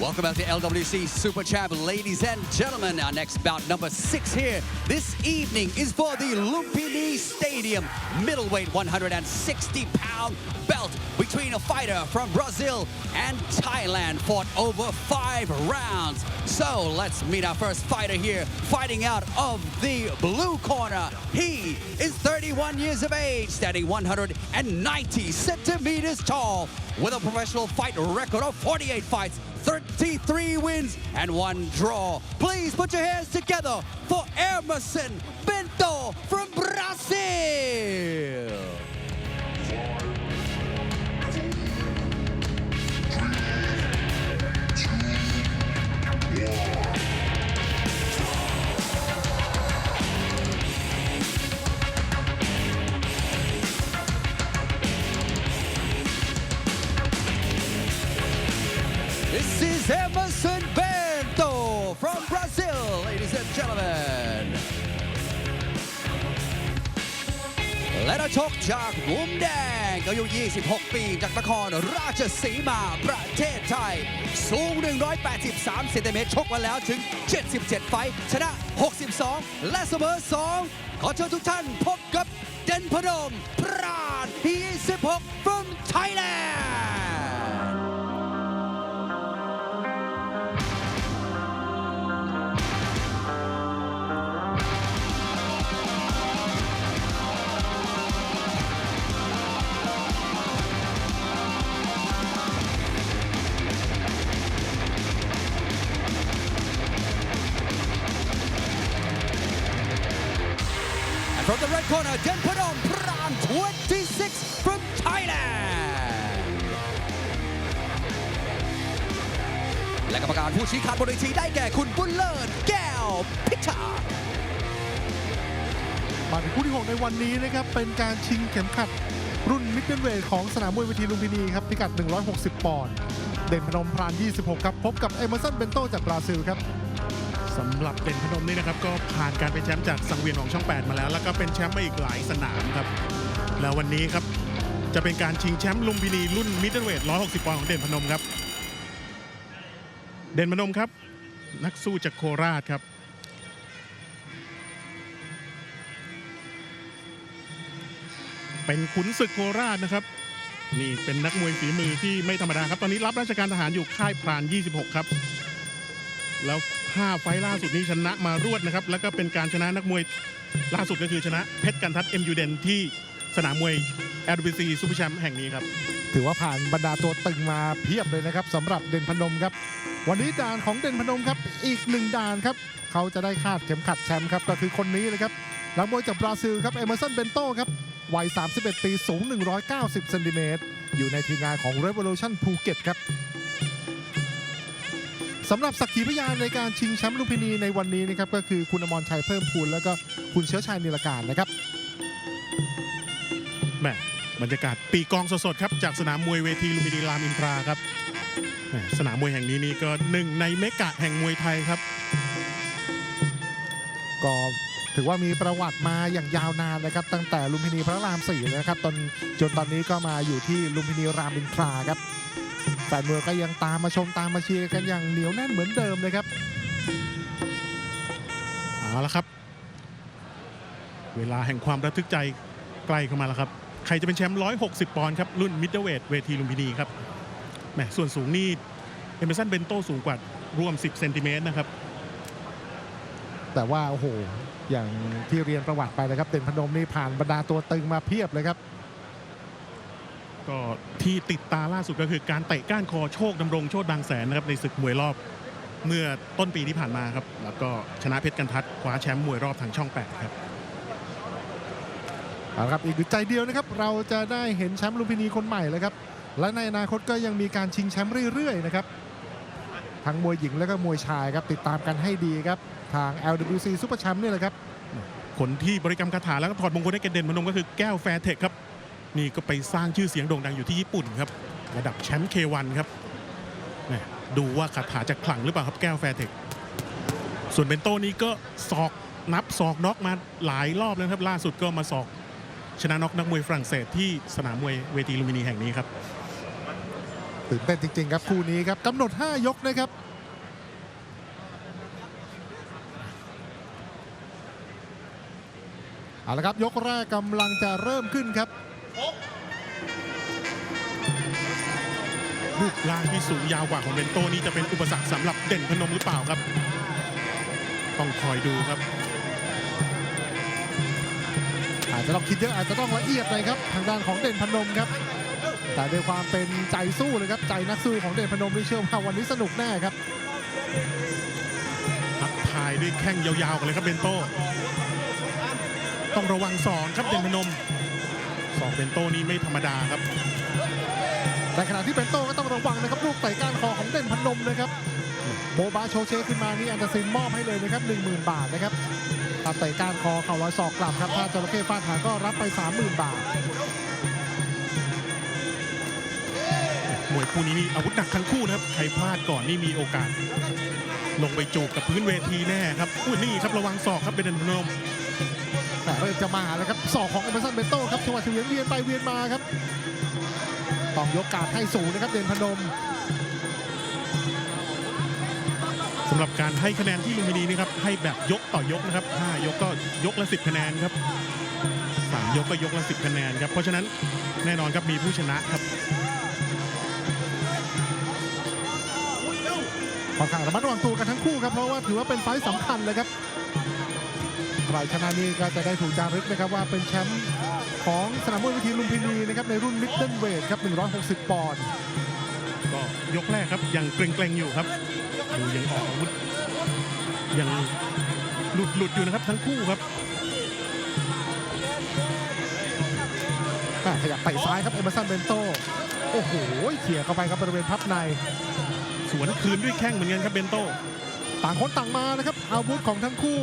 Welcome back to LWC Super Champ, ladies and gentlemen. Our next bout, number six here this evening, is for the Lumpini Stadium middleweight 160 pound belt between a fighter from Brazil and Thailand. Fought over five rounds. So let's meet our first fighter here, fighting out of the blue corner. He is 31 years of age, standing 190 centimeters tall, with a professional fight record of 48 fights, 33 wins, and one draw. Please put your hands together for Emerson Bento from Brazil. Is Emerson Bento from Brazil, ladies and gentlemen. และนักชกจากมุมแดงอายุ 26 ปี จากนครราชสีมา ประเทศไทย สูง 183เซนติเมตร ชกมาแล้วถึง 77 ไฟ ชนะ 62 และเสมอ 2 ขอเชิญทุกท่านพบกับเดนพนม พราน26 from Thailand from the red corner, Denpadom Pran, 26 from Thailand. และกรรมการผู้ชี้ขาดบนเวทีได้แก่คุณบุญเลิศแก้วพิชามาถึงคู่ที่ 6 ในวันนี้นะครับ เป็นการชิงเข็มขัดรุ่นมิดเดิลเวทของสนามมวยเวทีลุมพินีครับ พิกัด 160 ปอนด์ เด่นพนมพราน 26 ครับ พบกับเอเมอร์สันเบนโตจากบราซิลครับ สำหรับเด่นพนมนี่นะครับก็ผ่านการเป็นแชมป์จากสังเวียนของช่อง 8 มาแล้ว แล้วก็เป็นแชมป์มาอีกหลายสนามครับ แล้ววันนี้ครับจะเป็นการชิงแชมป์ลุมพินีรุ่นมิดเดิลเวท 160 ปอนด์ของเด่นพนมครับ เด่นพนมครับ นักสู้จากโคราชครับเป็นขุนศึกโคราชนะครับ นี่เป็นนักมวยฝีมือที่ไม่ธรรมดาครับ ตอนนี้รับราชการทหารอยู่ค่ายพราน 26 ครับ แล้ว 5 ไฟล์ล่าสุดนี้ชนะมารวดนะครับ แล้วก็เป็นการชนะนักมวยล่าสุดก็คือชนะเพชรกันทัดเอ็มยูเดนที่สนามมวย LWC ซูเปอร์แชมป์แห่งนี้ครับ ถือว่าผ่านบรรดาตัวตึงมาเพียบเลยนะครับสำหรับเด่นพนมครับ วันนี้ด่านของเด่นพนมครับ อีกหนึ่งด่านครับ เขาจะได้คาดเข็มขัดแชมป์ครับ ก็คือคนนี้เลยครับนักมวยจากบราซิลครับเอเมอร์สันเบนโตครับวัย 31 ปี สูง 190 เซนติเมตร อยู่ในทีมงานของ Revolution ภูเก็ตครับ สำหรับสักขีพยานในการชิงแชมป์ลุมพินีในวันนี้นะครับก็คือคุณอมรชัยเพิ่มพูนแล้วก็คุณเชื้อชัยนิรการนะครับแหมบรรยากาศปีกองสดๆครับจากสนามมวยเวทีลุมพินีรามอินทราครับแหมสนามมวยแห่งนี้นี่ก็หนึ่งในเมกะแห่งมวยไทยครับก็ถือว่ามีประวัติมาอย่างยาวนานนะครับ ตั้งแต่ลุมพินีพระรามสี่นะครับตอนจนตอนนี้ก็มาอยู่ที่ลุมพินีรามอินทราครับแฟนมวยก็ยังตามมาชมตามมาเชียร์กันอย่างเหนียวแน่นเหมือนเดิมเลยครับเอาละครับ เวลาแห่งความระทึกใจใกล้เข้ามาแล้วครับ ใครจะเป็นแชมป์160 ปอนด์ครับ รุ่นมิดเดิลเวทเวทีลุมพินีครับแหมส่วนสูงนี่เอเมอร์สันเบนโตสูงกว่ารวม 10 เซนติเมตรนะครับ แต่ว่าโอ้โหอย่างที่เรียนประวัติไปนะครับเด่นพนมนี่ผ่านบรรดาตัวตึงมาเพียบเลยครับ ก็ที่ติดตาล่าสุดก็คือการเตะก้านคอโชคดำรงโชคบางแสนนะครับในศึกมวยรอบเมื่อต้นปีที่ผ่านมาครับ แล้วก็ชนะเพชรกันทัดคว้าแชมป์มวยรอบทางช่อง8ครับเอาละครับอีกใจเดียวนะครับ เราจะได้เห็นแชมป์ลุมพินีคนใหม่เลยครับ และในอนาคตก็ยังมีการชิงแชมป์เรื่อยๆนะครับ ทั้งมวยหญิงและก็มวยชายครับติดตามกันให้ดีครับ ทาง LWC ซุปเปอร์แชมป์นี่แหละครับคนที่บริกรรมคาถาแล้วก็ถอดมงคลให้แกเด่นพนมก็คือแก้วแฟร์เทคครับ นี่ก็ไปสร้างชื่อเสียงโด่งดังอยู่ที่ญี่ปุ่นครับ ระดับแชมป์ K1 ครับแหม่ดูว่าคาถาจะขลังหรือเปล่าครับแก้วแฟร์เทคส่วนเบนโต้นี้ก็ศอกนับศอกน็อกมาหลายรอบแล้วครับล่าสุดก็มาศอกชนะน็อกนักมวยฝรั่งเศสที่สนามมวยเวทีลูมินีแห่งนี้ครับ ตื่นเต้นจริง ๆ ครับคู่นี้ครับกำหนด 5 ยกนะครับ เอาละครับยกแรกกำลังจะเริ่มขึ้นครับรูปร่างที่สูงยาวกว่าของเบนโตนี่จะเป็นอุปสรรคสำหรับเด่นพนมหรือเปล่าครับ ต้องคอยดูครับ อาจจะต้องคิดเยอะอาจจะต้องละเอียดหน่อยครับ ทางด้านของเด่นพนมครับ แต่ด้วยความเป็นใจสู้เลยครับใจนักสู้ของเด่นพนมนี่เชื่อว่าวันนี้สนุกแน่ครับทักทายด้วยแข้งยาวๆกันเลยครับเบนโตต้องระวังสองครับเด่นพนมสองเบนโตนี่ไม่ธรรมดาครับในขณะที่เป็นโต้ก็ต้องระวังนะครับลูกเตะก้านคอของเด่นพนมนะครับโบบาโชเชขึ้นมานี่อันเดอร์ซินมอบให้เลยนะครับ10,000 บาทนะครับถ้าเตะก้านคอเข่าลอยศอกกลับครับถ้าจระเข้ฟาดหางก็รับไป 30,000 บาท มวยคู่นี้นี่อาวุธหนักทั้งคู่นะครับ ใครพลาดก่อนนี่มีโอกาส ลงไปจูบกับพื้นเวทีแน่ครับอุ้ยนี่ครับระวังศอกครับเป็นเด่นพนมแต่เริ่มจะมาแล้วครับศอกของเอเมอร์สันเบนโต้ครับจังหวะเฉวียนเวียนไปเวียนมาครับต้องยกการดให้สูงนะครับเด่นพนมสำหรับการให้คะแนนที่ลุมพินีนี่ครับให้แบบยกต่อยกนะครับ5ยกก็ยกละ 10 คะแนนครับสามยกก็ยกละ 10 คะแนนครับเพราะฉะนั้นแน่นอนครับมีผู้ชนะครับ ค่อนข้างระมัดระวังตัวกันทั้งคู่ครับเพราะว่าถือว่าเป็นไฟต์สำคัญเลยครับใครชนะนี่ก็จะได้ถูกจารึกนะครับว่าเป็นแชมป์ของสนามมวยวิธีลุมพินีนะครับในรุ่นมิดเดิลเวทครับ 160 ปอนด์ก็ยกแรกครับยังเกรงๆอยู่ครับดูยังออกอาวุธยังหลุดหลุดอยู่นะครับทั้งคู่ครับแม่ขยับเตะซ้ายครับเอเมอร์สันเบนโต โอ้โหเขี่ยเข้าไปครับบริเวณพับใน สวนคืนด้วยแข้งเหมือนกันครับเบนโตต่างคนต่างมานะครับ อาวุธของทั้งคู่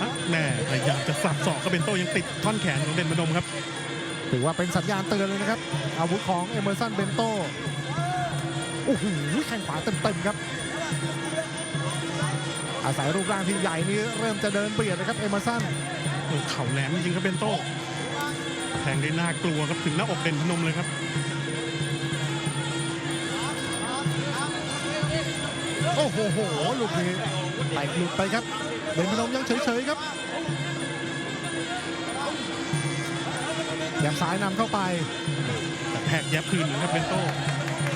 อะแน่พยายามจะสับศอกก็เบนโตยังติดท่อนแขนของเด่นพนมครับ ถือว่าเป็นสัญญาณเตือนเลยนะครับ อาวุธของเอเมอร์สันเบนโตโอ้โหแข้งขวาเต็มๆครับ อาศัยรูปร่างที่ใหญ่นี้เริ่มจะเดินเบียดนะครับเอเมอร์สันโอ้เข่าแหลมจริงๆครับเบนโต แทงได้น่ากลัวครับถึงหน้าอกเด่นพนมเลยครับโอ้โหโหลูกนี้ไหลหลุดไปครับ เดนพนมยังเฉยๆครับแยมซ้ายนำเข้าไปแต่แทกแยบคืนนะครับเบนโต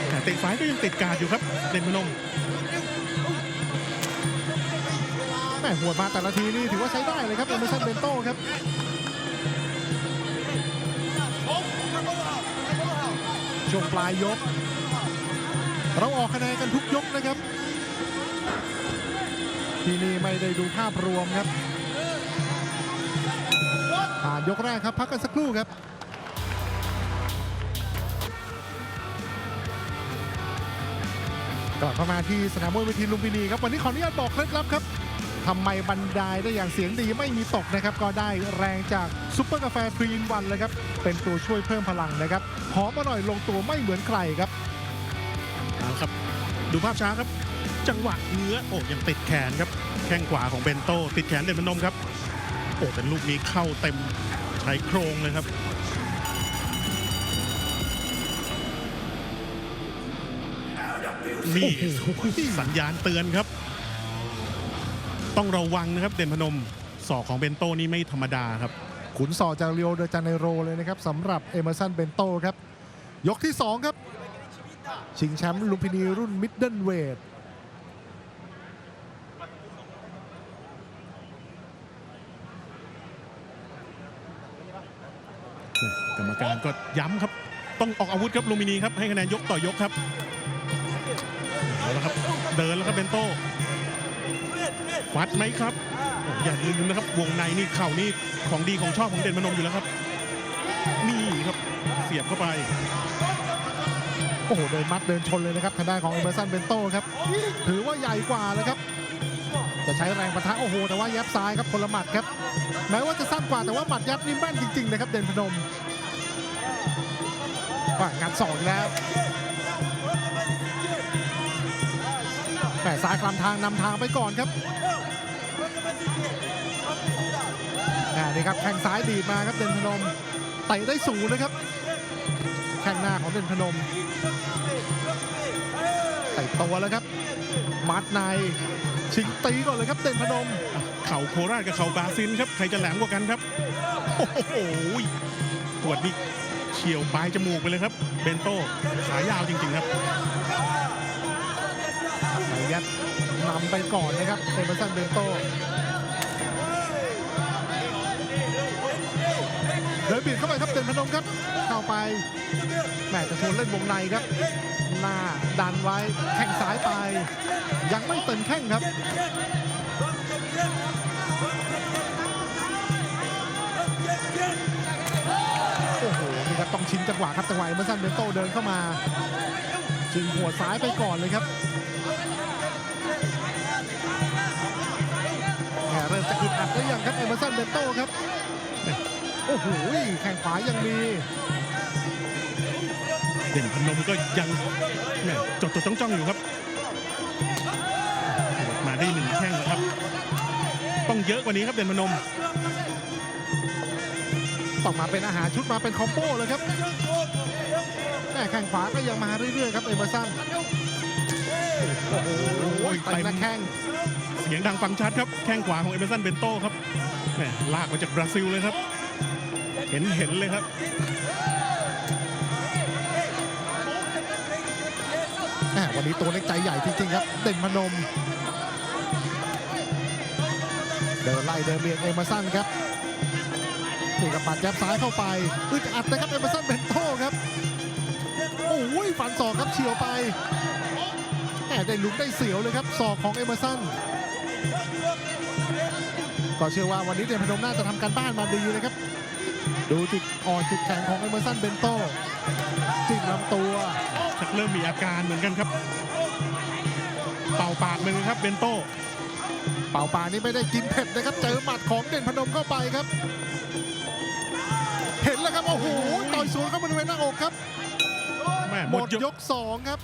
แต่เตะซ้ายก็ยังติดการดอยู่ครับ เด่นพนมแม่หัวดมาแต่ละทีนี่ถือว่าใช้ได้เลยครับเอเมอร์สันเบนโตครับ ช่วงปลายยก เราออกคะแนนกันทุกยกนะครับ ที่นี่ไม่ได้ดูภาพรวมครับผ่านยกแรกครับพักกันสักครู่ครับกลับเข้ามาที่สนามมวยเวทีลุมพินีครับวันนี้ขออนุญาตบอกเคล็ดลับครับ ทำไมบรรยายได้อย่างเสียงดีไม่มีตกนะครับ ก็ได้แรงจากซุปเปอร์กาแฟทรีนวันเลยครับ เป็นตัวช่วยเพิ่มพลังนะครับหอมอร่อยลงตัวไม่เหมือนใครครับเอาละครับ ดูภาพช้าครับ จังหวะเนื้อโอ้ยังติดแขนครับ แข้งขวาของเบนโตติดแขนเด่นพนมครับโอ้แต่ลูกนี้เข้าเต็มชายโครงเลยครับนี่สัญญาณเตือนครับ ต้องระวังนะครับเด่นพนมศอกของเบนโตนี่ไม่ธรรมดาครับ ขุนศอกจากเรียวเดอจาเนโรเลยนะครับสำหรับเอเมอร์สันเบนโตครับ ยกที่ 2 ครับ ชิงแชมป์ลุมพินีรุ่นมิดเดิลเวทกรรมการก็ย้ำครับ ต้องออกอาวุธครับลูมินีครับ ให้คะแนนยกต่อยกครับเอาละครับ เดินแล้วครับเบนโต้ ฟัดไหมครับ อย่าลืมนะครับ วงในนี่เข่านี่ของดีของชอบของเด่นพนมอยู่แล้วครับ นี่ครับเสียบเข้าไป โอ้โหเดินมัดเดินชนเลยนะครับทางด้านของเอเมอร์สันเบนโต้ครับ ถือว่าใหญ่กว่าเลยครับ จะใช้แรงปะทะโอ้โห แต่ว่ายับซ้ายครับคนละหมัดครับ แม้ว่าจะสั้นกว่าแต่ว่าหมัดยับนี่แม่นจริงๆนะครับเด่นพนมว่างัดสองแล้ว ซ้ายคลำทางนำทางไปก่อนครับนี่ครับแข้งซ้ายดีดมาครับเด่นพนมเตะได้สูงนะครับแข้งหน้าของเด่นพนมเตะตัวแล้วครับ มัดในชิงตีก่อนเลยครับเด่นพนม เข่าโคราชกับเข่าบาซิลครับใครจะแหลมกว่ากันครับโอ้โหปวดนี่เฉียวปลายจมูกไปเลยครับ เบนโต้ขายาวจริง ๆ ครับ ยัดนำไปก่อนนะครับเอเมอร์สันเบนโตเดินบีดเข้าไปครับเด่นพนมครับ เข้าไปแหม่จะชวนเล่นวงในครับ หน้าดันไว้แข้งซ้ายไป ยังไม่เต็มแข้งครับโอ้โหนี่ครับต้องชิงจังหวะครับจังหวะเอเมอร์สันเบนโตเดินเข้ามาชิงหัวซ้ายไปก่อนเลยครับ จะอึดอัดแล้วยังครับเอเมอร์สันเบนโต้ครับ โอ้โหแข้งขวายังมี เด่นพนมก็ยังแหม่จดจดจ้องจ้องๆอยู่ครับ มาได้หนึ่งแข้งแล้วครับ ต้องเยอะกว่านี้ครับเด่นพนม ต้องมาเป็นอาหารชุดมาเป็นคอมโบเลยครับแม่แข้งขวาก็ยังมาเรื่อยๆครับเอเมอร์สันโอ้โหโอ้ยเต็มหน้าแข้งเสียงดังฟังชัดครับ แข้งขวาของเอเมอร์สันเบนโต้ครับแหม่ลากมาจากบราซิลเลยครับ เห็นเห็นเลยครับวันนี้ตัวเล็กใจใหญ่จริงๆครับ เด่นพนม เดินไล่เดินเบียดเอเมอร์สันครับนี่กับปัดยับซ้ายเข้าไปอึดอัดนะครับเอเมอร์สันเบนโต้ครับโอ้ยฟันศอกครับเฉียวไปแหมได้ลุ้นได้เสียวเลยครับศอกของเอเมอร์สัน ก็เชื่อว่าวันนี้เด่นพนมน่าจะทำการบ้านมาดีนะครับ ดูจุดอ่อนจุดแข็งของเอเมอร์สันเบนโต้จิ้มลำตัวชักเริ่มมีอาการเหมือนกันครับ เป่าปากมือครับเบนโต้เป่าป่านี่ไม่ได้กินเผ็ดนะครับ เจอหมัดของเด่นพนมเข้าไปครับ เห็นแล้วครับโอ้โหต่อยสวนเข้าบริเวณหน้าอกครับแม่หหมมดดยยกก2ครับ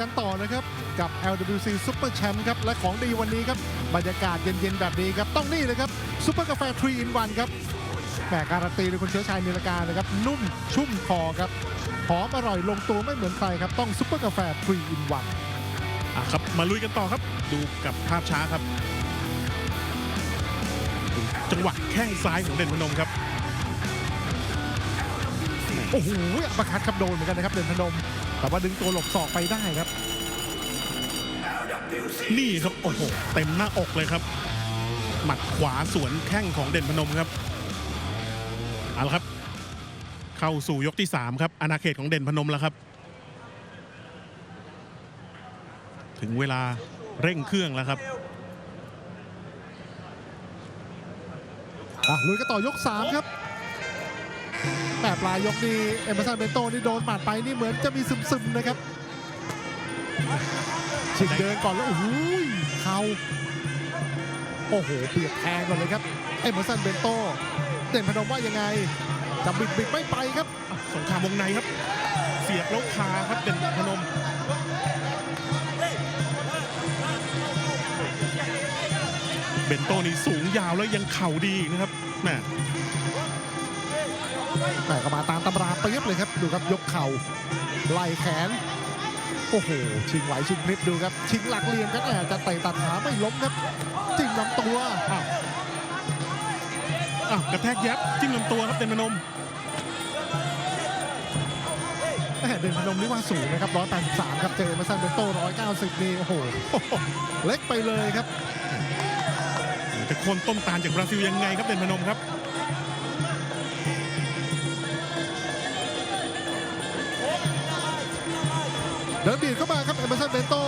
กันต่อนะครับกับ LWC Super Champ ครับและของดีวันนี้ครับบรรยากาศเย็นๆแบบนี้ครับต้องนี่เลยครับซุปเปอร์กาแฟ3 in 1ครับแหมการันตีโดยคุณเชื้อชายนิรการนะครับนุ่มชุ่มคอครับหอมอร่อยลงตัวไม่เหมือนใครครับต้องซุปเปอร์กาแฟ3 in 1อะครับมาลุยกันต่อครับ ดูกับภาพช้าครับดูจังหวะแข้งซ้ายของเด่นพนมครับโอ้โหอัปเปอร์คัดครับโดนเหมือนกันนะครับเด่นพนม แต่ว่าดึงตัวหลบศอกไปได้ครับ นี่ครับโอ้โหเต็มหน้าอกเลยครับ หมัดขวาสวนแข้งของเด่นพนมครับเอาละครับ เข้าสู่ยกที่ 3 ครับอาณาเขตของเด่นพนมแล้วครับ ถึงเวลาเร่งเครื่องแล้วครับลุยกันต่อยก 3 ครับ แต่ปลายยกนี้เอเมอร์สันเบนโตนี่โดนหมัดไปนี่เหมือนจะมีซึมๆนะครับชิงเดินก่อนแล้วโอ้โหเข่าโอ้โหเปียกแทงก่อนเลยครับเอเมอร์สันเบนโตเด่นพนมว่ายังไงจะบิดบิดไม่ไปครับสงครามวงในครับ เสียบแล้วคาครับเด่นพนมเบนโตนี่สูงยาวแล้วยังเข่าดีนะครับแม่ แต่ก็มาตามตำราเปียบเลยครับดูครับยกเข่าไล่แขนโอ้โหชิงไหวชิงพลิบดูครับ ชิงหลักเหลี่ยมครับแหมจะเตะตัดขาไม่ล้มครับจิ้มลำตัวอ้าวอ้าวกระแทกแยบจิ้มลำตัวครับเด่นพนมแม่เด่นพนมนี่ว่าสูงนะครับ183ครับเจอมาซันเบนโต้190นี่โอ้โหเล็กไปเลยครับจะโคนต้มตาลจากบราซิลยังไงครับเด่นพนมครับ เดินบีดเข้ามาครับเอเมอร์สันเบนโต้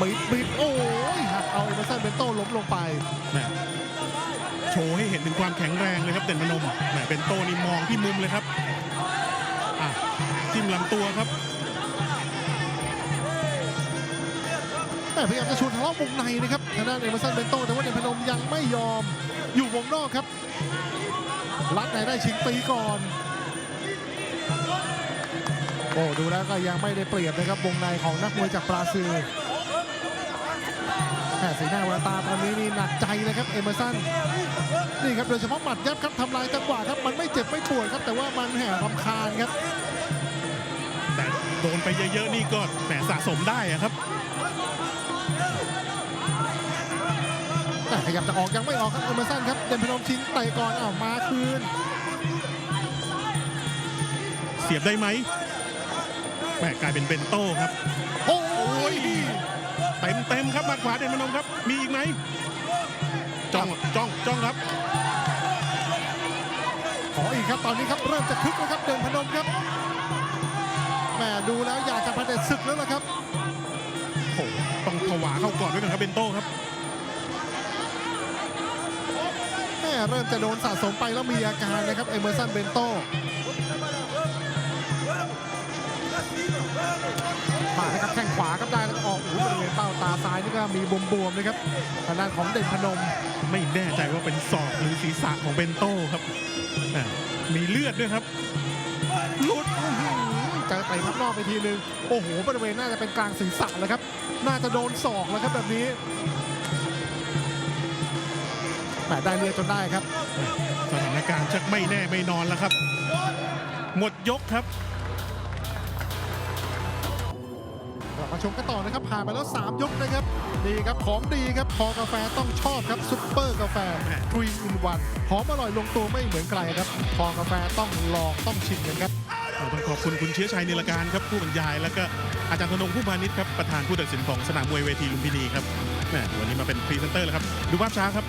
บีดบีดโอ้ยหักเอาเอเมอร์สันเบนโต้ล้มลงไปแหม่โชว์ให้เห็นถึงความแข็งแรงเลยครับเด่นพนมแหมเป็นโตนี่มองที่มุมเลยครับอะจิ้มลำตัวครับแต่พยายามจะชวนทะเลาะวงในนะครับทางด้านเอเมอร์สันเบนโต้แต่ว่าเด่นพนมยังไม่ยอมอยู่วงนอกครับรัดไหนได้ชิงตีก่อน โอ้ดูแล้วก็ยังไม่ได้เปรียบนะครับวงในของนักมวยจากบราซิลแหมแต่สีหน้าแววตาตอนนี้นี่หนักใจเลยครับเอเมอร์สันนี่ครับโดยเฉพาะหมัดยับครับทำลายจังหวะครับมันไม่เจ็บไม่ปวดครับ แต่ว่ามันแห่รำคาญครับ แต่โดนไปเยอะๆนี่ก็แหมสะสมได้อะครับแต่ขยับจะออกยังไม่ออกครับเอเมอร์สันครับเดนพนมชิงเตะก่อนอ้าวมาคืน เสียบได้ไหม แหมกลายเป็นเบนโต้ครับ โอ้โอ้ยยเต็มเต็มๆครับหมัดขวาเด่นพนมครับ มีอีกไหมจ้องจ้องจ้องครับ ขออีกครับตอนนี้ครับเริ่มจะคึกแล้วครับเดนพนมครับแหมดูแล้วอยากจะประเด็จศึกแล้วล่ะครับโอ้โหต้องผวาเข้าก่อนด้วยกันครับเบนโต้ครับแม่เริ่มจะโดนสะสมไปแล้วมีอาการนะครับเอเมอร์สันเบนโต มานะครับแข้งขวาครับได้แล้วก็ออกหูบริเวณเป้าตาซ้ายนี่ก็มีบวมๆนะครับทางด้านของเด่นพนมไม่แน่ใจว่าเป็นศอกหรือศีรษะของเบนโต้ครับอะมีเลือดด้วยครับหลุดอื้อหือเจอเตะพับนอกไปทีนึงโอ้โหบริเวณน่าจะเป็นกลางศีรษะเลยครับ น่าจะโดนศอกแล้วครับแบบนี้แหมได้เลือดจนได้ครับ สถานการณ์ชักไม่แน่ไม่นอนแล้วครับ หมดยกครับ มาชมกันต่อนะครับผ่านไปแล้ว 3 ยกนะครับดีครับของดีครับคอกาแฟต้องชอบครับซุปเปอร์กาแฟทรีอินวันหอมอร่อยลงตัวไม่เหมือนใครครับคอกาแฟต้องลองต้องชิมกันครับต้องขอบคุณคุณเชื้อชัยนิรการครับผู้บรรยาย แล้วก็อาจารย์ธนงผู้พาณิชย์ครับประธานผู้ตัดสินของสนามมวยเวทีลุมพินีครับแหมวันนี้มาเป็นพรีเซนเตอร์แล้วครับดูภาพช้าครับ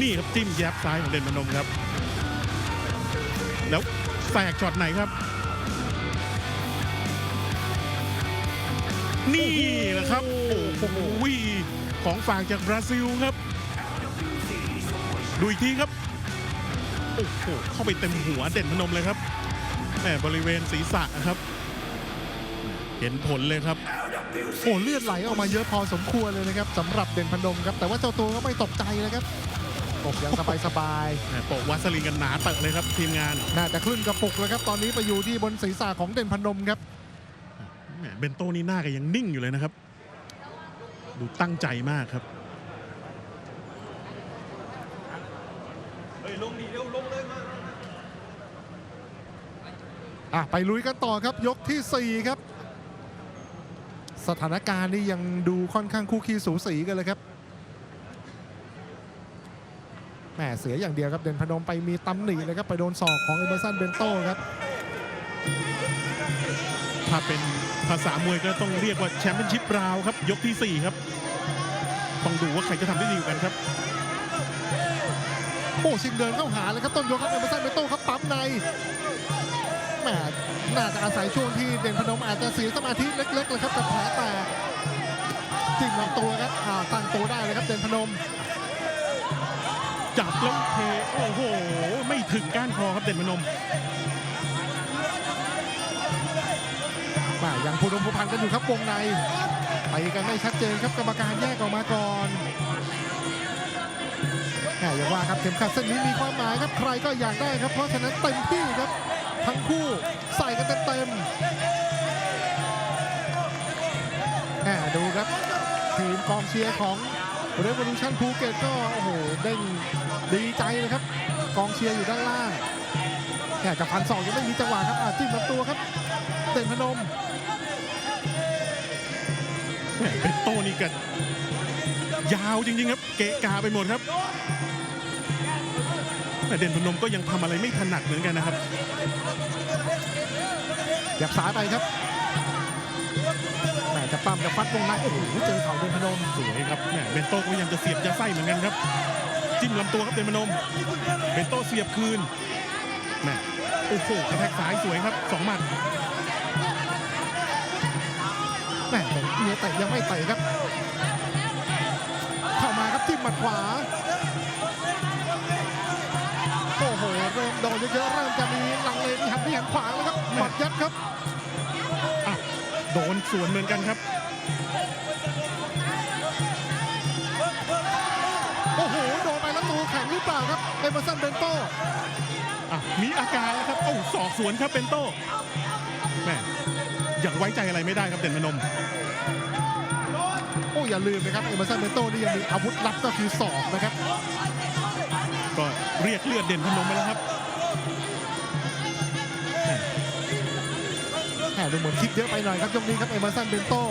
นี่ครับจิ้มแยบซ้ายของเด่นพนมครับ แล้วแตกช็อตไหนครับ นี่แหละครับ โอ้โหของฝากจากบราซิลครับ ดูอีกทีครับ โอ้โห เข้าไปเต็มหัวเด่นพนมเลยครับแหมบริเวณศีรษะนะครับ เห็นผลเลยครับ โอ้เลือดไหลออกมาเยอะพอสมควรเลยนะครับสำหรับเด่นพนมครับ แต่ว่าเจ้าตัวก็ไม่ตกใจนะครับตกอย่างสบายสบายแหมโปะวัสลินกันหนาเตอะเลยครับทีมงานๆน่าจะครึ่งกระปุกแล้วครับ ตอนนี้ไปอยู่ที่บนศีรษะของเด่นพนมครับแหม เบนโต้นี่หน้าก็ยังนิ่งอยู่เลยนะครับ ดูตั้งใจมากครับอะไปลุยกันต่อครับยกทีสี่ 4 ครับ สถานการณ์นี่ยังดูค่อนข้างคู่ขี้สูสีกันเลยครับแหมเสียอย่างเดียวครับเด่นพนมไปมีตำหนิเลยครับไปโดนศอกของเอเมอร์สันเบนโต้ครับ ถ้าเป็น ภาษามวยก็ต้องเรียกว่าแชมเปี้ยนชิพราวครับ ยกทีสี่4 ครับ ต้องดูว่าใครจะทำได้ดีกว่ากันครับ โอ้ชิงเดินเข้าหาเลยครับต้นยกครับเอเมอร์สันเบนโต้ครับปั๊มในแหมน่าจะอาศัยช่วงที่เด่นพนมอาจจะเสียสมาธิเล็กๆเลยครับกับแผลแตกจิ้มลำตัวครับอ่าตั้งตัวได้เลยครับเด่นพนม จับแล้วเทโอ้โห ไม่ถึงก้านคอครับเด่นพนม มายังผู้ดมผู้พันกันอยู่ครับวงในไปกันไม่ชัดเจนครับกรรมการแยกออกมาก่อนแหมอย่างว่าครับเข็มขัดเส้นนี้มีความหมายครับใครก็อยากได้ครับ เพราะฉะนั้นเต็มที่ครับ ทั้งคู่ใส่กันเต็มๆแหมดูครับทีมกองเชียร์ของ Revolution ภูเก็ตก็โอ้โหเด้งดีใจเลยครับ กองเชียร์อยู่ด้านล่างแค่กับพันสองยังไม่มีจังหวะครับจิ้มลำตัวครับเด่นพนม เป็นโต้นี่กันยาวจริงๆครับ เกะกาไปหมดครับ แต่เด่นพนมก็ยังทำอะไรไม่ถนัดเหมือนกันนะครับหยับสายไปครับแหมจะปั้มจะฟัดวงในโอ้โหเจอเข่าเด่นพนมสวยครับแหม่เบนโต้ก็พยายามจะเสียบจะไส้เหมือนกันครับ จิ้มลำตัวครับเด่นพนมเบนโต้เสียบคืนแหม่โอ้โหกระแทกซ้ายสวยครับสองหมัด แหมแต่เมียเตะยังไม่เตะครับ เข้ามาครับจิ้มหมัดขวา โอ้โห เริ่มโดนเยอะๆเริ่มจะมีลังเลมีหันที่หันขวางแล้วครับหมัดยัดครับอะโดนสวนเหมือนกันครับโอ้โหโดนไปแล้วตัวแข็งหรือเปล่าครับเอเมอร์สันเบนโตอะมีอาการแล้วครับโอ้ศอกสวนครับเบนโต้แม่ ยังไว้ใจอะไรไม่ได้ครับเด่นพนมอ้อย่าลืมนะครับเอเมอร์สันเบนโต้นี่ยังมีอาวุธลับก็คือศอกนะครับ ก็เรียกเลือดเด่นพนมไปแล้วครับแหมดูเหมือนคิดเยอะไปหน่อยครับยกนี้ครับเอเมอร์สันเบนโต้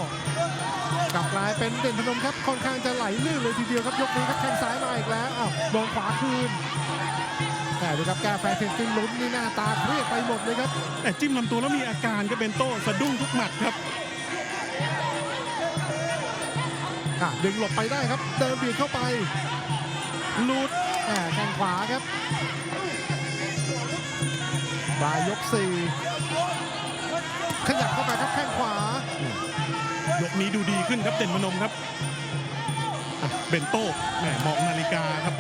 กลับกลายเป็นเด่นพนมครับค่อนข้างจะไหลลื่นเลยทีเดียวครับยกนี้ครับแข้งซ้ายมาอีกแล้วอ้าวโดนขวาคืนแห มดูครับแกแฟร์เทนติ้งลุ้นนี่หน้าตาเครียดไปหมดเลยครับ แต่จิ้มลำตัวแล้วมีอาการก็เป็นโต้สะดุ้งทุกหมัดครับอะดึงหลบไปได้ครับ เดินเบียดเข้าไปลูดแหมแข้งขวาครับปลายยกสี่ขยับเข้าไปครับแข้งขวายกนี้ดูดีขึ้นครับเด่นพนมครับอะเบนโต้แหมมองนาฬิกาครับ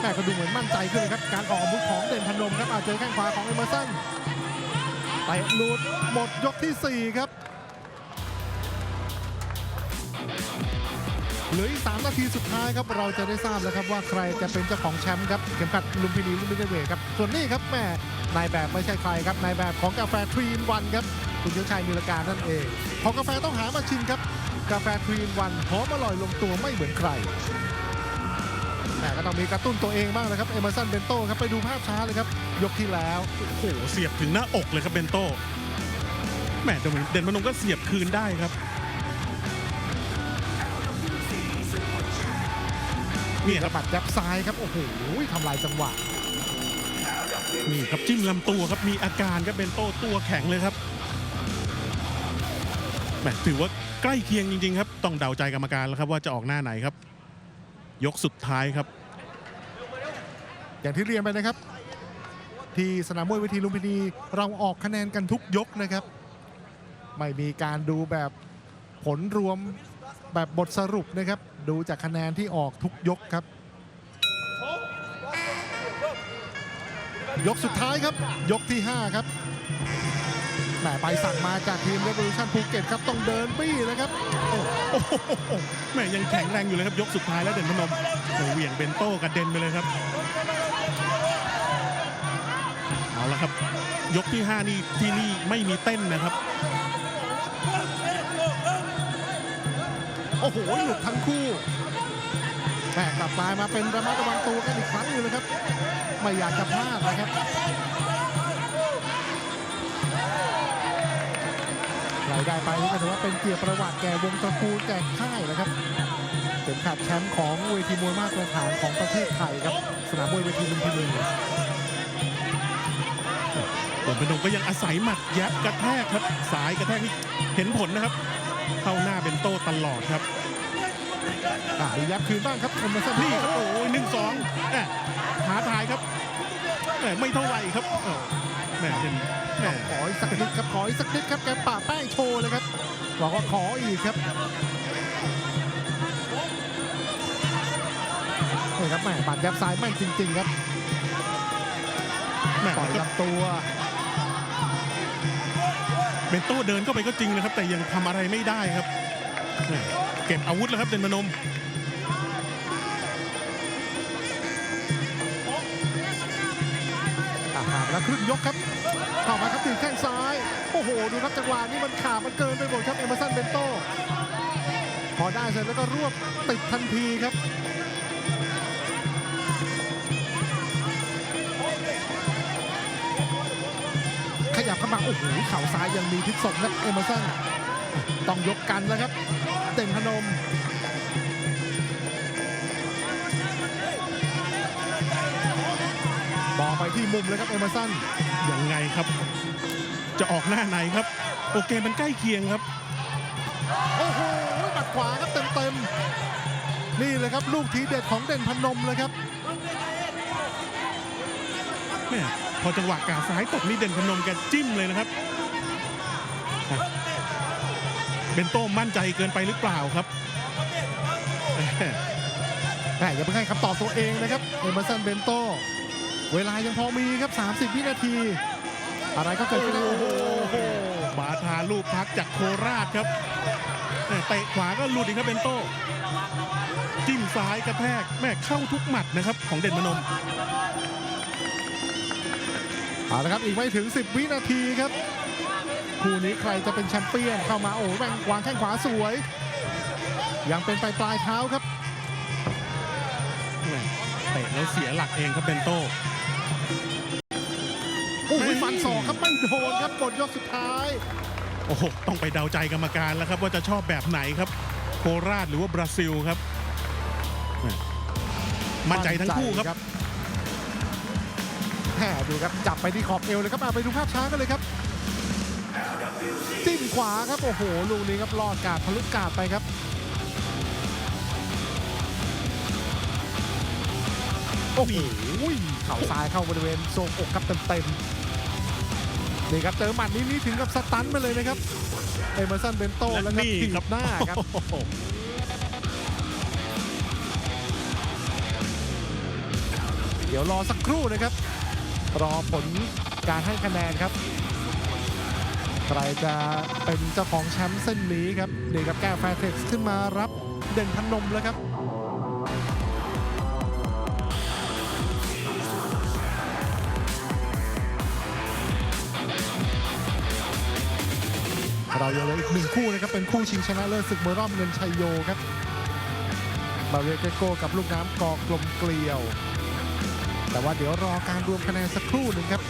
แม่ก็ดูเหมือนมั่นใจขึ้นครับ การออกอาวุธของเด่นพนมครับอาจเจอแข้งขวาของเอเมอร์สันเตะหลุดหมดยกทีสี่ 4 ครับเหลืออีก3นาทีสุดท้ายครับ เราจะได้ทราบแล้วครับว่าใครจะเป็นเจ้าของแชมป์ครับเข็มขัดลุมพินีลุมพินีเวทครับ ส่วนนี้ครับแม่นายแบบไม่ใช่ใครครับนายแบบของกาแฟทรีนวันครับคุณเชื้อชัยมีรการนั่นเองของกาแฟต้องหามาชิมครับ กาแฟทรีนวันหอมอร่อยลงตัวไม่เหมือนใคร แต่ก็ต้องมีกระตุ้นตัวเองบ้างนะครับเอเมอร์สันเบนโต้ครับไปดูภาพช้าเลยครับยกที่แล้วโอ้โหเสียบถึงหน้าอกเลยครับเบนโต้แหมเด่นพนมก็เสียบคืนได้ครับนี่ครับปัดยับซ้ายครับโอ้โหทำลายจังหวะนี่ครับจิ้มลำตัวครับมีอาการครับเบนโต้ตัวแข็งเลยครับแหมถือว่าใกล้เคียงจริงๆครับ ต้องเดาใจกรรมการแล้วครับว่าจะออกหน้าไหนครับ ยกสุดท้ายครับ อย่างที่เรียนไปนะครับ ที่สนามมวยเวทีลุมพินีเราออกคะแนนกันทุกยกนะครับ ไม่มีการดูแบบผลรวมแบบบทสรุปนะครับ ดูจากคะแนนที่ออกทุกยกครับ ยกสุดท้ายครับ ยกที่ 5 ครับ แหมไปสั่งมาจากทีม Revolution ภูเก็ตครับต้องเดินบี้เลยครับโอ้โหแหม่ยังแข็งแรงอยู่เลยครับยกสุดท้ายแล้วเด่นพนมโอ้เหวี่ยงเบนโต้กระเด็นไปเลยครับเอาละครับ ยกที่ 5 นี่ที่นี่ไม่มีเต้นนะครับ โอ้โหหลุดทั้งคู่แต่กลับมามาเป็นระมัดระวังตัวกันอีกครั้งหนึงเลยครับ ไม่อยากจะพลาดนะครับ รายได้ไปนี่ก็ถือว่าเป็นเกียรติประวัติแก่วงตระกูลแก่ค่ายนะครับเข็มขัดแชมป์ของเวทีมวยมาตรฐานของประเทศไทยครับ สนามมวยเวทีลุมพินีเด่นพนมก็ยังอาศัยหมัดยับกระแทกครับ สายกระแทกนี่เห็นผลนะครับ เข้าหน้าเบนโต้ตลอดครับอะดูยับคืนบ้างครับเอมเมอร์สันนี่ครับโอ้ยหนึ่งสองแหม่ท้าทายครับแหม่ไม่เท่าไหร่ครับเออ แหม่เด่นแหม่ขออีกสักนิดครับขออีกสักนิดครับแกป่าแป้งโชว์เลยครับบอกว่าขออีกครับนี่ครับแหม่ปัดยับซ้ายแม่นจริง ๆ ครับแหม่ปล่อยแล้วก็ลำตัวเบนโต้เดินเข้าไปก็จริงนะครับ แต่ยังทำอะไรไม่ได้ครับแหม่เก็บอาวุธแล้วครับเด่นพนม แล้วครึ่งยกครับเข้ามาครับตีแข้งซ้าย โอ้โห ดูครับจังหวะนี้มันขาดมันเกินไปหมดครับเอเมอร์สันเบนโตพอได้เสร็จแล้วก็รวบติดทันทีครับขยับเข้ามาโอ้โหเข่าซ้ายยังมีพิษสงครับเอเมอร์สันต้องยกกันแล้วครับเด่นพนม ที่มุมเลยครับเอเมอร์สันยังไงครับ จะออกหน้าไหนครับ โอเคมันใกล้เคียงครับ โอ้โหหมัดขวาครับเต็มๆนี่เลยครับลูกทีเด็ดของเด่นพนมเลยครับแม่พอจังหวะกาซ้ายตกนี่เด่นพนมแกจิ้มเลยนะครับอะเบนโต้มั่นใจเกินไปหรือเปล่าครับแหม่แหมอย่าเพิ่งให้คำตอบตัวเองนะครับเอเมอร์สันเบนโต เวลายังพอมีครับ 30 วินาที อะไรก็เกิดขึ้นได้โอ้โหบาทาลูกพักจากโคราชครับแม่เตะขวาก็หลุดอีกครับเบนโต้จิ้มซ้ายกระแทกแม่เข้าทุกหมัดนะครับของเด่นพนมเอาละครับอีกไม่ถึง 10 วินาทีครับคู่นี้ใครจะเป็นแชมเปี้ยนเข้ามาโอ้โหแม่งวางแข้งขวาสวย ยังเป็นปลายปลายเท้าครับแม่เตะแล้วเสียหลักเองครับเบนโตโอ้โห ฟันศอกครับไม่โดนครับหมดยกสุดท้าย โอ้โหต้องไปเดาใจกรรมการแล้วครับว่าจะชอบแบบไหนครับ โคราชหรือว่าบราซิลครับแม่มั่นใจทั้งคู่ครับแหมดูครับจับไปที่ขอบเอวเลยครับอะไปดูภาพช้ากันเลยครับจิ้มขวาครับ โอ้โหลูกนี้ครับลอดกาดทะลุกาดไปครับโอ้โหเข่าซ้ายเข้าบริเวณทรงอกครับเต็มๆ นี่ครับเจอหมัดนี้นี่ถึงกับสตันไปเลยนะครับเอเมอร์สันเบนโตแล้วก็นี่ถีครับบหน้าครับโอ้โหเดี๋ยวรอสักครู่นะครับ รอผลการให้คะแนนครับ ใครจะเป็นเจ้าของแชมป์เส้นนี้ครับเด็กกับแก้วแฟร์เท็กซ์ขึ้นมารับเด่นพนมแล้วครับ เรายังเหลืออีกหนึ่งคู่นะครับเป็นคู่ชิงชนะเลิศศึกมวยรอบเงินชัยโยครับบาเวเกโกกับลูกน้ำกอกลมเกลียว แต่ว่าเดี๋ยวรอการรวมคะแนนสักครู่หนึ่งครับ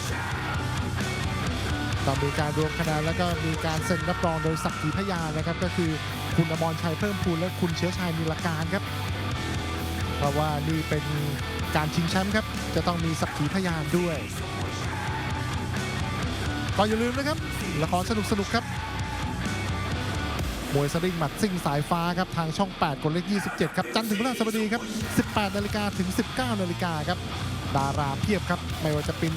ต้องมีการรวมคะแนนแล้วก็มีการเซ็นรับรองโดยสักขีพยานนะครับ ก็คือคุณอมรชัยเพิ่มพูนและคุณเชื้อชายนิลการครับ เพราะว่านี่เป็นการชิงแชมป์ครับ จะต้องมีสักขีพยานด้วยก็อย่าลืมนะครับละครสนุกสนุกครับ มวยสลิงหมัดซิ่งสายฟ้าครับทางช่อง 8กดเลข 27 ครับ จันทร์ถึงพฤหัสบดีครับ 18 นาฬิกาถึง 19 นาฬิกาครับ ดาราเพียบครับ ไม่ว่าจะเป็น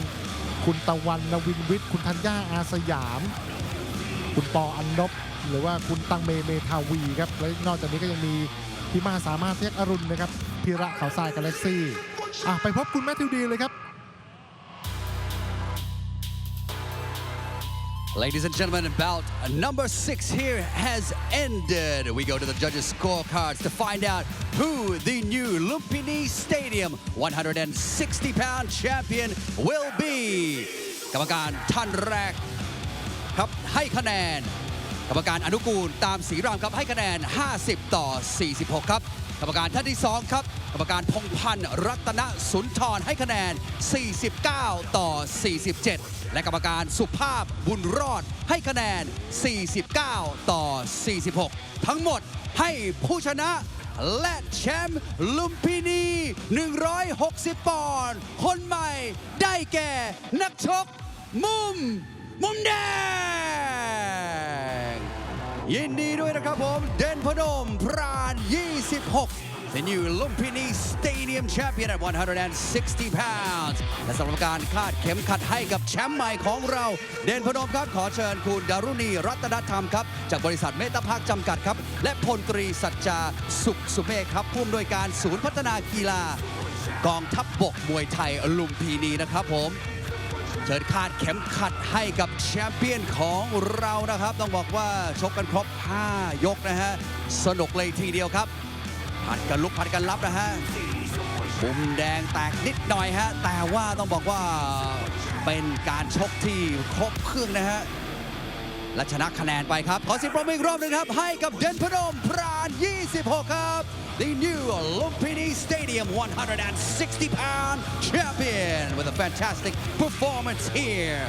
คุณตะวันนวินวิทย์ คุณธัญญาอาสยาม คุณปออันนบ หรือว่าคุณตังเมเมทาวีครับ และนอกจากนี้ก็ยังมีพี่มาสามารถเทียกอรุณนะครับพิระเขาทรายกาแล็กซี่ อะไปพบคุณแมทธิวดีเลยครับ Ladies and gentlemen, bout number six here has ended. We go to the judges' scorecards to find out who the new Lumpini Stadium 160 pound champion will be. กรรมการท่านแรกครับให้คะแนน กรรมการอนุกูลตามสีรามครับให้คะแนน 50 ต่อ 46 ครับ กรรมการท่านที่ 2 ครับ กรรมการพงพันธ์รัตนสุนทรให้คะแนน 49 ต่อ 47 และกรรมการสุภาพบุญรอดให้คะแนน 49 ต่อ 46 ทั้งหมดให้ผู้ชนะและแชมป์ลุมพินี 160 ปอนด์คนใหม่ได้แก่นักชก มุม มุมแดง ยินดีด้วยนะครับผม เดนพนม พราน 26 The new Lumpini Stadium Champion at 160 pounds และสำหรับการคาดเข็มขัดให้กับแชมป์ใหม่ของเรา เด่นพนมครับขอเชิญคุณดารุณีรัตนธรรมครับ จากบริษัทเมตาพักจำกัดครับ และพลตรีสัจจาสุขสุเมฆครับผู้อำนวยการศูนย์พัฒนากีฬากองทัพบบกมวยไทยลุมพินีนะครับผมเชิญคาดเข็มขัดให้กับแชมเปี้ยนของเรานะครับ ต้องบอกว่าชกกันครบ 5 ยกนะฮะ สนุกเลยทีเดียวครับ ผัดกันลุกผัดกันรับนะฮะมุมแดงแตกนิดหน่อยฮะ แต่ว่าต้องบอกว่าเป็นการชกที่ครบเครื่องนะฮะและชนะคะแนนไปครับ ขอสิบปรบมืออีกรอบหนึ่งครับ ให้กับเดนพนมพราน 26 ครับ The new Lumpini Stadium 160 pound champion with a fantastic performance here